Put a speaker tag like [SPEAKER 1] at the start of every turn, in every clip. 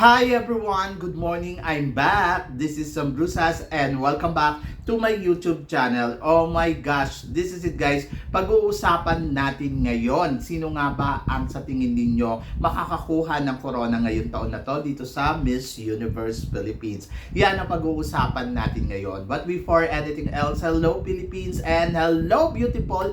[SPEAKER 1] Hi everyone! Good morning! I'm back! This is Sam Brusas and welcome back to my YouTube channel. Oh my gosh! This is it guys. Pag-uusapan natin ngayon, sino nga ba ang sa tingin ninyo makakakuha ng corona ngayon taon na to dito sa Miss Universe Philippines. Yan ang pag-uusapan natin ngayon. But before anything else, hello Philippines and hello beautiful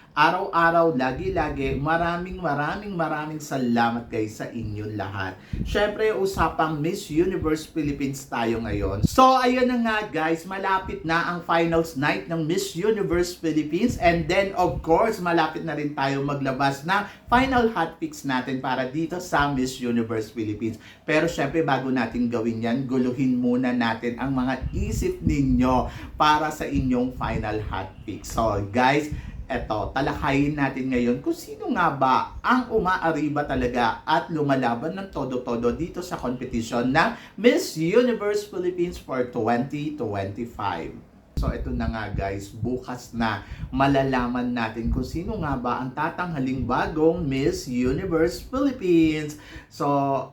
[SPEAKER 1] Araw-araw, lagi-lagi, maraming maraming maraming salamat guys sa inyong lahat. Syempre, usapang Miss Universe Philippines tayo ngayon. So, ayun na nga guys, malapit na ang finals night ng Miss Universe Philippines and then of course, malapit na rin tayo maglabas ng final hot picks natin para dito sa Miss Universe Philippines. Pero syempre, bago natin gawin yan, guluhin muna natin ang mga isip ninyo para sa inyong final hot picks. So, guys, eto, talakayin natin ngayon kung sino nga ba ang umaariba talaga at lumalaban ng todo-todo dito sa competition ng Miss Universe Philippines for 2025. So ito na nga guys, bukas na malalaman natin kung sino nga ba ang tatanghaling bagong Miss Universe Philippines. So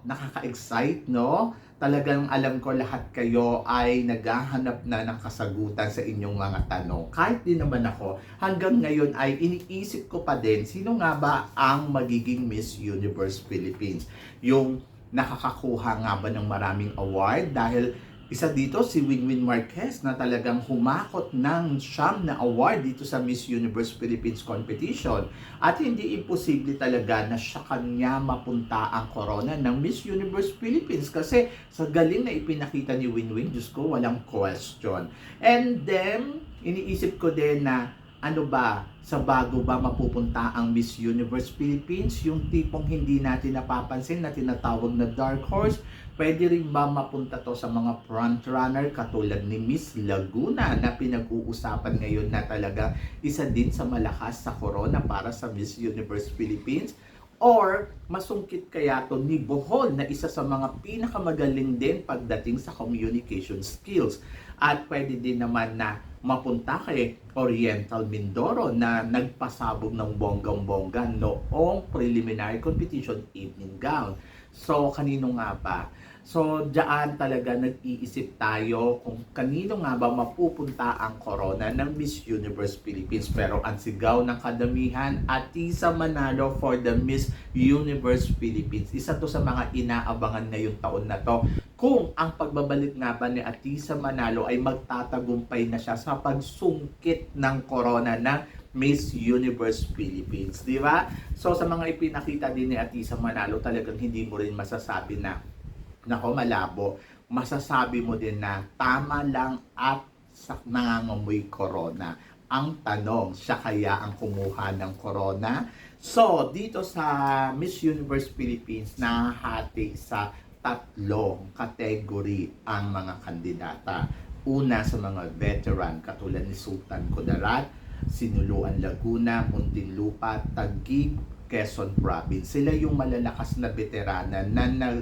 [SPEAKER 1] nakaka-excite no? Talagang alam ko lahat kayo ay naghahanap na ng kasagutan sa inyong mga tanong. Kahit din naman ako, hanggang ngayon ay iniisip ko pa din sino nga ba ang magiging Miss Universe Philippines. Yung nakakakuha nga ba ng maraming award dahil isa dito si Winwin Marquez na talagang humakot ng siyam na award dito sa Miss Universe Philippines competition. At hindi imposible talaga na siya kanya mapunta ang corona ng Miss Universe Philippines kasi sa galing na ipinakita ni Winwin, Diyos ko, walang question. And then, iniisip ko din na ano ba, sa bago ba mapupunta ang Miss Universe Philippines? Yung tipong hindi natin napapansin na tinatawag na dark horse. Pwede rin ba mapunta to sa mga frontrunner katulad ni Miss Laguna na pinag-uusapan ngayon na talaga isa din sa malakas sa corona para sa Miss Universe Philippines? Or masungkit kaya to ni Bohol na isa sa mga pinakamagaling din pagdating sa communication skills. At pwede din naman na mapunta kay Oriental Mindoro na nagpasabog ng bonggang-bongga noong preliminary competition evening gown. So, kanino nga ba? So, diyan talaga nag-iisip tayo kung kanino nga ba mapupunta ang corona ng Miss Universe Philippines. Pero ang sigaw ng kadamihan, Atisa Manalo for the Miss Universe Philippines. Isa to sa mga inaabangan ngayong taon na to. Kung ang pagbabalik nga ba ni Atisa Manalo ay magtatagumpay na siya sa pagsungkit ng corona ng Miss Universe Philippines, di ba? So sa mga ipinakita din ni Atisa Manalo, talagang hindi mo rin masasabi na nako malabo, masasabi mo din na tama lang at sa nangangamoy corona. Ang tanong, siya kaya ang kumuha ng corona? So, dito sa Miss Universe Philippines, nahati sa tatlong category ang mga kandidata. Una sa mga veteran katulad ni Sultan Kudarat, Sinuluan Laguna, Muntinlupa, Taguig, Quezon Province. Sila yung malalakas na veterana na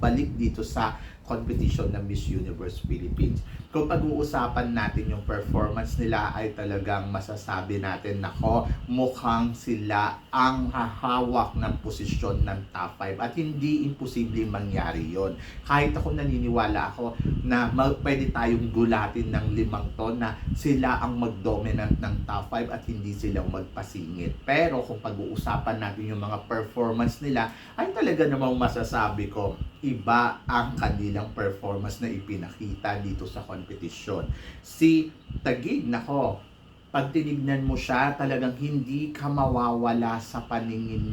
[SPEAKER 1] nagbalik dito sa competition ng Miss Universe Philippines. Kung pag-uusapan natin yung performance nila ay talagang masasabi natin nako mukhang sila ang hahawak ng posisyon ng top 5 at hindi imposible mangyari yon. Kahit ako naniniwala ako na pwede tayong gulatin ng limang ton na sila ang mag-dominant ng top 5 at hindi silang magpasingit. Pero kung pag-uusapan natin yung mga performance nila ay talaga namang masasabi ko iba ang kanilang performance na ipinakita dito sa competition. Si Tagig, nako, pag tinignan mo siya, talagang hindi ka mawawala sa paningin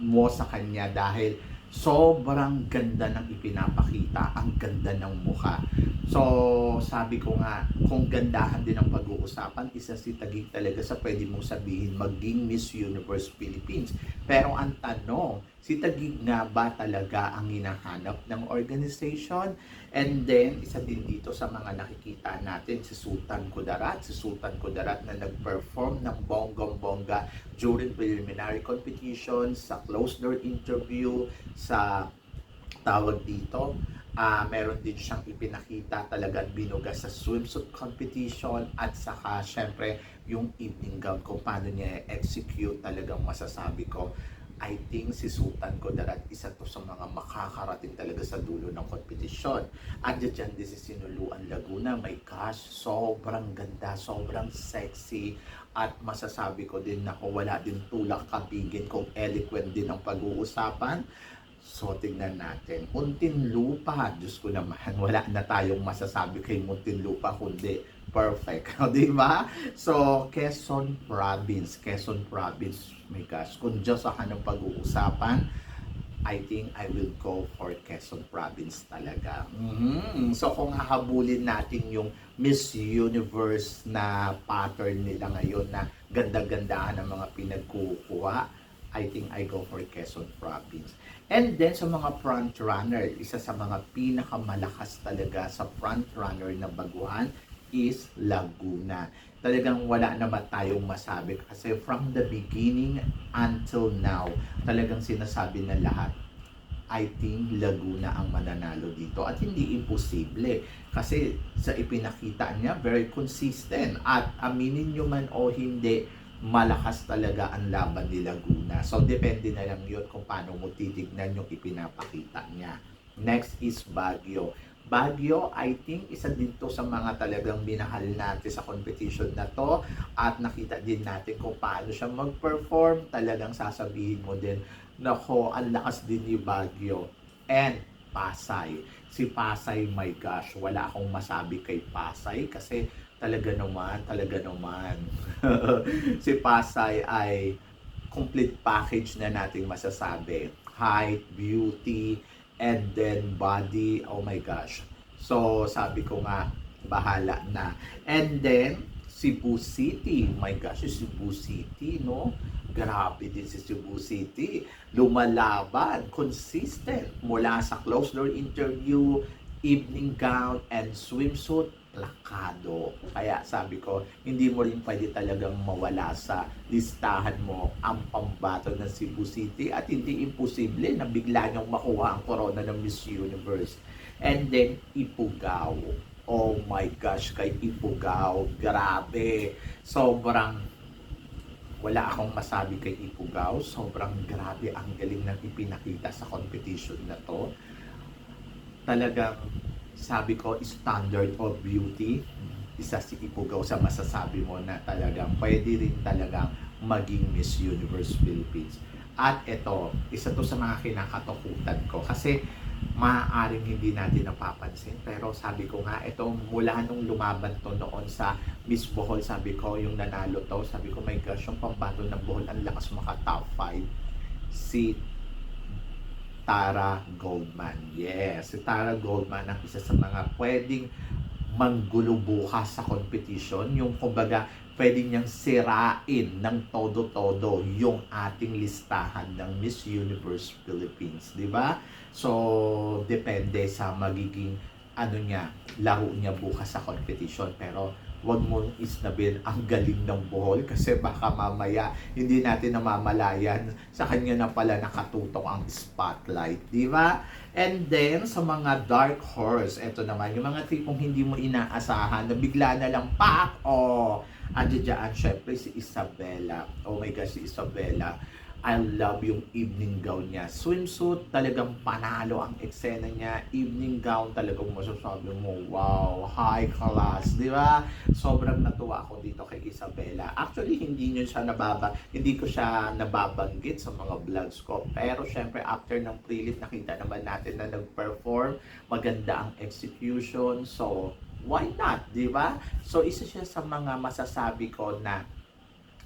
[SPEAKER 1] mo sa kanya dahil sobrang ganda ng ipinapakita, ang ganda ng mukha. So, sabi ko nga, kung gandahan din ang pag-uusapan, isa si Tagig talaga sa pwede mong sabihin maging Miss Universe Philippines. Pero ang tanong, si Tagig nga ba talaga ang hinahanap ng organization? And then, isa din dito sa mga nakikita natin, si Sultan Kudarat. Si Sultan Kudarat na nag-perform ng bonggong-bongga during preliminary competition, sa closed door interview, sa tawag dito, ah meron din siyang ipinakita talagang binuga sa swimsuit competition at saka syempre yung evening gown kung paano niya execute talagang masasabi ko I think si Sultan Kudarat isa to sa mga makakarating talaga sa dulo ng kompetisyon. At dyan din si Sinuluan Laguna, my gosh, sobrang ganda, sobrang sexy. At masasabi ko din na kung wala din tulak kabigin, kung eloquent din ang pag-uusapan, So, tignan natin. Muntinlupa, Diyos ko naman, wala na tayong masasabi kay Muntinlupa kundi perfect. di ba? So, Quezon Province, Quezon Province, my gosh, kung Diyos sa ng pag-uusapan, I think I will go for Quezon Province talaga. Mhm. So kung hahabulin natin yung Miss Universe na pattern nila ngayon na ganda-gandahan ng mga pinagkukuha, I think I go for Quezon Province. And then sa mga front runner, isa sa mga pinakamalakas talaga sa front runner na baguhan is Laguna. Talagang wala naman tayong masabi kasi from the beginning until now, talagang sinasabi na lahat I think Laguna ang mananalo dito at hindi imposible kasi sa ipinakita niya very consistent at aminin nyo man o hindi malakas talaga ang laban ni Laguna. So, depende na lang yun kung paano mo titignan yung ipinapakita niya. Next is Baguio. Baguio, I think, isa din to sa mga talagang minahal natin sa competition na to. At nakita din natin kung paano siya mag-perform. Talagang sasabihin mo din, nako, ang lakas din ni Baguio. And Pasay. Si Pasay, my gosh, wala akong masabi kay Pasay kasi talaga naman, talaga naman. si Pasay ay complete package na nating masasabi. Height, beauty, and then body. Oh my gosh. So, sabi ko nga, bahala na. And then, Cebu City. My gosh, Cebu City, no? Grabe din si Cebu City. Lumalaban, consistent. Mula sa closed door interview, evening gown, and swimsuit, plakado. Kaya sabi ko, hindi mo rin pwede talagang mawala sa listahan mo ang pambato ng Cebu City at hindi imposible na bigla niyong makuha ang corona ng Miss Universe. And then, Ipugao. Oh my gosh, kay Ipugao, grabe. Sobrang wala akong masabi kay Ipugao. Sobrang grabe ang galing ng ipinakita sa competition na to. Talagang sabi ko, standard of beauty, isa si Ipugao sa masasabi mo na talagang pwede rin talagang maging Miss Universe Philippines. At ito, isa to sa mga kinakatakutan ko kasi maaaring hindi natin napapansin. Pero sabi ko nga, ito mula nung lumaban to noon sa Miss Bohol, sabi ko, yung nanalo to, sabi ko, my gosh, yung pambato ng Bohol, ang lakas maka top 5. Si Tara Goldman. Yes, si Tara Goldman ang isa sa mga pwedeng manggulo bukas sa competition. Yung kumbaga, pwedeng niyang sirain ng todo-todo yung ating listahan ng Miss Universe Philippines. Di ba? So, depende sa magiging ano niya, laro niya bukas sa competition. Pero, wag mo isnabin ang galing ng Bohol kasi baka mamaya hindi natin namamalayan sa kanya na pala nakatutok ang spotlight, di ba? And then, sa mga dark horse, eto naman, yung mga tipong hindi mo inaasahan na bigla na lang, pak! O, oh, andyan dyan, syempre si Isabella. Oh my gosh, si Isabella. I love yung evening gown niya. Swimsuit, talagang panalo ang eksena niya. Evening gown, talagang masasabi mo, wow, high class, di ba? Sobrang natuwa ako dito kay Isabella. Actually, hindi niyo siya nababa, hindi ko siya nababanggit sa mga vlogs ko. Pero syempre, after ng pre-lit, nakita naman natin na nag-perform. Maganda ang execution. So, why not, di ba? So, isa siya sa mga masasabi ko na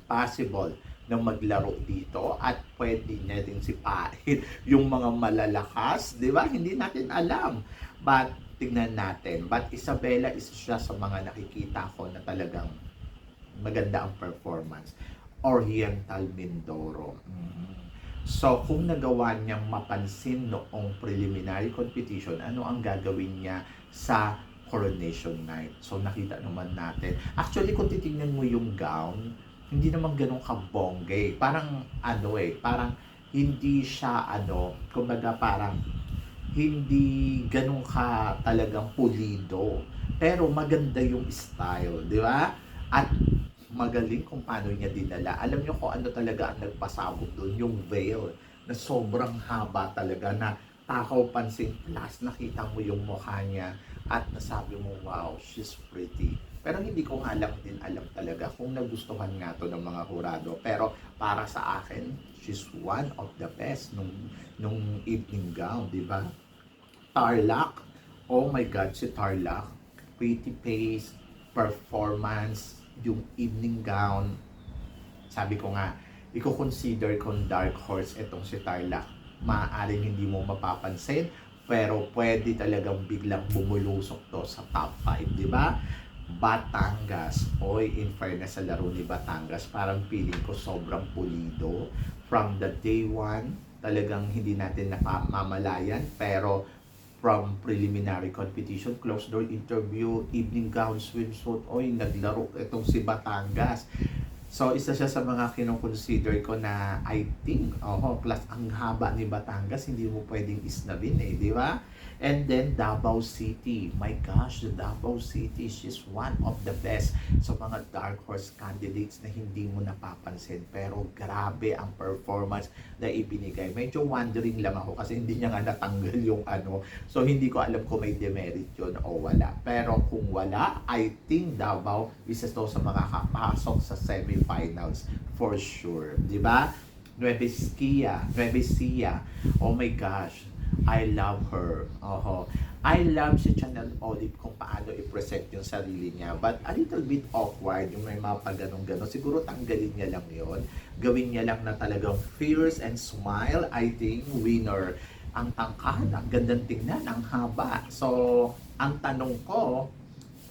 [SPEAKER 1] possible na maglaro dito at pwede niya din si Pahit yung mga malalakas, di ba? Hindi natin alam. But tingnan natin. But Isabella is siya sa mga nakikita ko na talagang maganda ang performance. Oriental Mindoro. Mhm. So, kung nagawa niyang mapansin noong preliminary competition, ano ang gagawin niya sa coronation night? So, nakita naman natin. Actually, kung titingnan mo yung gown, hindi naman ganun kabongge. Parang, ano eh, parang hindi siya, ano, kumbaga parang hindi ganun ka talagang pulido. Pero maganda yung style, di ba? At magaling kung paano niya dinala. Alam niyo kung ano talaga ang nagpasabog doon, yung veil na sobrang haba talaga na takaw pansin plus nakita mo yung mukha niya at nasabi mo wow she's pretty pero hindi ko lang din alam talaga kung nagustuhan nga to ng mga hurado. Pero para sa akin she's one of the best nung nung evening gown di ba? Tarlac. Oh my god si Tarlac. Pretty face performance yung evening gown. Sabi ko nga i-consider kong dark horse itong si Tarlac. Maaaring hindi mo mapapansin, pero pwede talagang biglang bumulusok to sa top 5, di ba? Batangas. Oy, in fairness sa laro ni Batangas, parang feeling ko sobrang pulido. From the day one, talagang hindi natin napamamalayan, pero from preliminary competition, closed door interview, evening gown, swimsuit, oy, naglaro itong si Batangas. So, isa siya sa mga kinoconsider ko na I think, oh, plus ang haba ni Batangas, hindi mo pwedeng isnabin eh, di ba? And then, Davao City. My gosh, the Davao City, she's one of the best sa mga dark horse candidates na hindi mo napapansin. Pero grabe ang performance na ibinigay. Medyo wondering lang ako kasi hindi niya nga natanggal yung ano. So, hindi ko alam kung may demerit yun o wala. Pero kung wala, I think Davao isa to sa mga kapasok sa semifinals for sure. Di ba? Nueve Ecija, Nueve Ecija. Oh my gosh, I love her. Oho. I love si Channel Olive kung paano i-present yung sarili niya. But a little bit awkward, yung may mga ganong-ganon. Siguro tanggalin niya lang yon Gawin niya lang na talagang fierce and smile. I think winner. Ang tangkad, ang gandang tingnan, ang haba. So, ang tanong ko,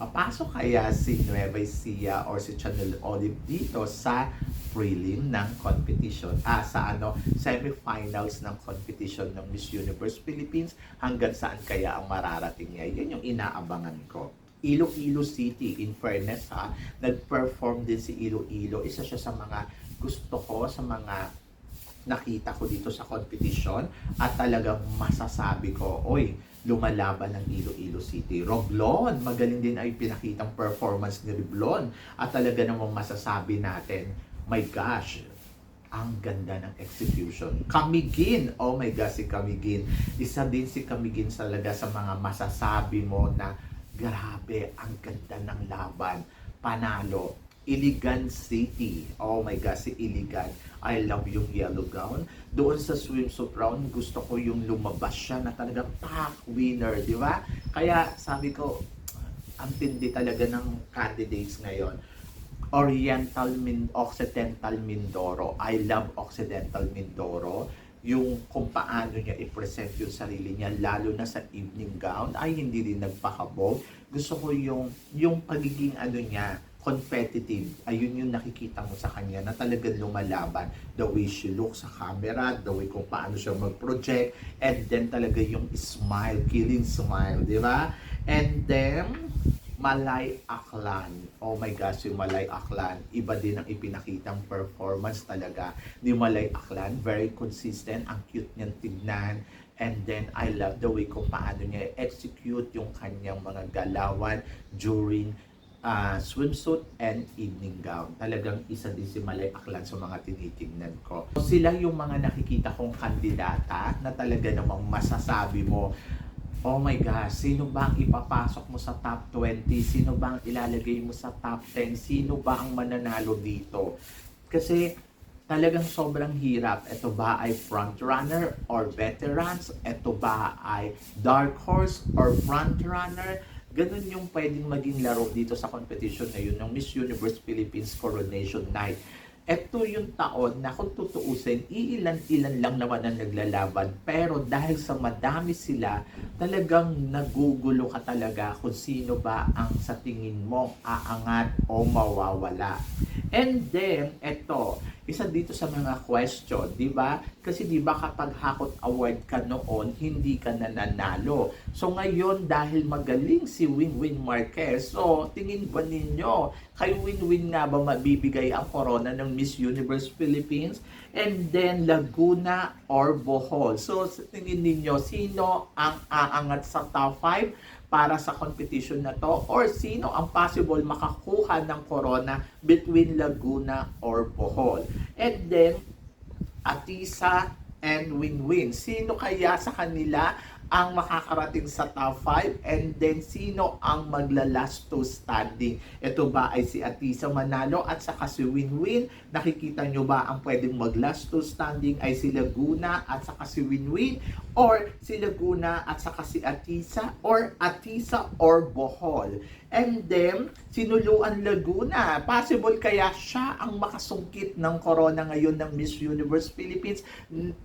[SPEAKER 1] papasok kaya si Nueva Ecija or si Channel Olive dito sa prelim ng competition, ah, sa ano, semifinals ng competition ng Miss Universe Philippines, hanggang saan kaya ang mararating niya. Yan yung inaabangan ko. Iloilo City, in fairness ha, nag-perform din si Iloilo. Isa siya sa mga gusto ko, sa mga nakita ko dito sa competition at talagang masasabi ko, oy, lumalaban ng Iloilo City. Roblon, magaling din ay pinakitang performance ni Roblon at talaga namang masasabi natin, my gosh, ang ganda ng execution. Kamigin, oh my gosh, si Kamigin. Isa din si Kamigin talaga sa mga masasabi mo na grabe, ang ganda ng laban. Panalo. Iligan City. Oh my gosh, si Iligan. I love yung yellow gown. Doon sa swimsuit round, gusto ko yung lumabas siya na talagang pack winner, di ba? Kaya sabi ko, ang tindi talaga ng candidates ngayon. Oriental Min Occidental Mindoro. I love Occidental Mindoro. Yung kung paano niya i-present yung sarili niya, lalo na sa evening gown, ay hindi rin nagpakabog. Gusto ko yung, yung pagiging ano niya, competitive. Ayun yung nakikita mo sa kanya na talagang lumalaban. The way she looks sa camera, the way kung paano siya mag-project, and then talaga yung smile, killing smile, di ba? And then, Malay Aklan. Oh my gosh, yung Malay Aklan. Iba din ang ipinakitang performance talaga ni Malay Aklan. Very consistent. Ang cute niyang tignan. And then, I love the way kung paano niya execute yung kanyang mga galawan during uh, swimsuit and evening gown. Talagang isa din si Malay Aklan sa mga tinitingnan ko. Sila yung mga nakikita kong kandidata na talaga namang masasabi mo, oh my gosh, sino ba ang ipapasok mo sa top 20? Sino ba ang ilalagay mo sa top 10? Sino ba ang mananalo dito? Kasi talagang sobrang hirap. Ito ba ay front runner or veterans? Ito ba ay dark horse or front runner? Ganun yung pwedeng maging laro dito sa competition na yun ng Miss Universe Philippines Coronation Night. Ito yung taon na kung tutuusin, iilan-ilan lang naman ang naglalaban. Pero dahil sa madami sila, talagang nagugulo ka talaga kung sino ba ang sa tingin mo aangat o mawawala. And then, eto, isa dito sa mga question, di ba? Kasi di ba kapag Hakot Award ka noon, hindi ka nananalo. So ngayon, dahil magaling si Winwin Marquez, so tingin ba ninyo, kay Winwin nga ba mabibigay ang corona ng Miss Universe Philippines? And then, Laguna or Bohol? So tingin ninyo, sino ang aangat sa top 5? Para sa competition na to or sino ang possible makakuha ng corona between Laguna or Bohol. And then, Atisa and Win-Win. Sino kaya sa kanila ang makakarating sa top 5 and then sino ang magla-last to standing. Ito ba ay si Atisa Manalo at saka si Win-Win? Nakikita nyo ba ang pwedeng mag-last to standing ay si Laguna at saka si Win-Win? Or si Laguna at saka si Atisa? Or Atisa or Bohol? And then, sinuluan Laguna. Possible kaya siya ang makasungkit ng corona ngayon ng Miss Universe Philippines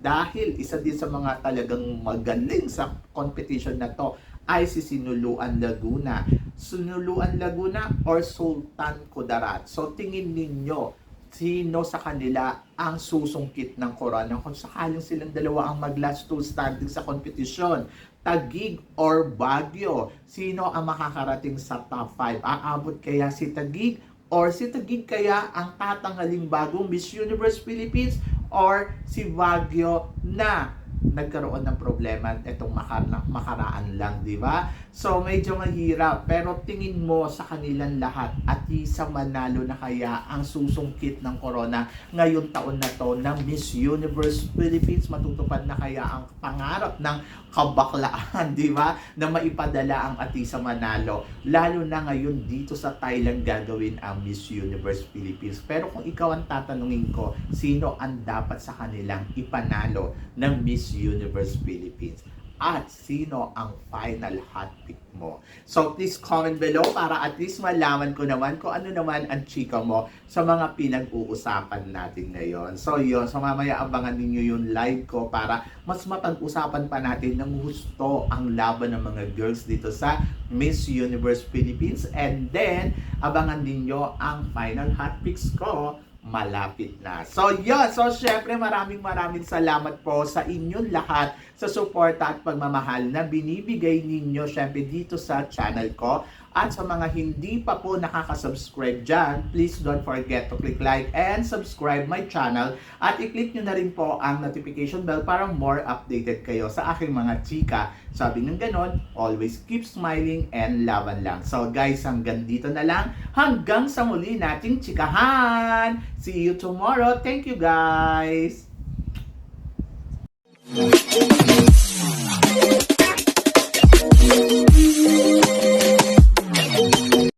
[SPEAKER 1] dahil isa din sa mga talagang magaling sa competition na to ay si Sinuluan Laguna. Sinuluan Laguna or Sultan Kudarat. So tingin ninyo, sino sa kanila ang susungkit ng corona kung sakaling silang dalawa ang mag-last two standing sa competition. Tagig or Baguio? Sino ang makakarating sa top 5? Aabot kaya si Tagig or si Tagig kaya ang tatanghaling bagong Miss Universe Philippines or si Baguio na nagkaroon ng problema itong makara- makaraan lang, di ba? So, medyo mahirap. Pero tingin mo sa kanilang lahat at isa manalo na kaya ang susungkit ng corona ngayong taon na to ng Miss Universe Philippines. Matutupad na kaya ang pangarap ng kabaklaan, di ba? Na maipadala ang Atisa Manalo. Lalo na ngayon dito sa Thailand gagawin ang Miss Universe Philippines. Pero kung ikaw ang tatanungin ko, sino ang dapat sa kanilang ipanalo ng Miss Universe Philippines? At sino ang final hot pick mo? So please comment below para at least malaman ko naman kung ano naman ang chika mo sa mga pinag-uusapan natin ngayon. So yun, so mamaya abangan ninyo yung live ko para mas mapag-usapan pa natin ng gusto ang laban ng mga girls dito sa Miss Universe Philippines. And then, abangan ninyo ang final hot picks ko malapit na. So, yun. So, syempre, maraming maraming salamat po sa inyong lahat sa suporta at pagmamahal na binibigay ninyo syempre dito sa channel ko. At sa mga hindi pa po nakaka-subscribe dyan, please don't forget to click like and subscribe my channel. At i-click nyo na rin po ang notification bell para more updated kayo sa aking mga chika. Sabi ng ganon, always keep smiling and laban lang. So guys, hanggang dito na lang. Hanggang sa muli nating chikahan! See you tomorrow. Thank you guys!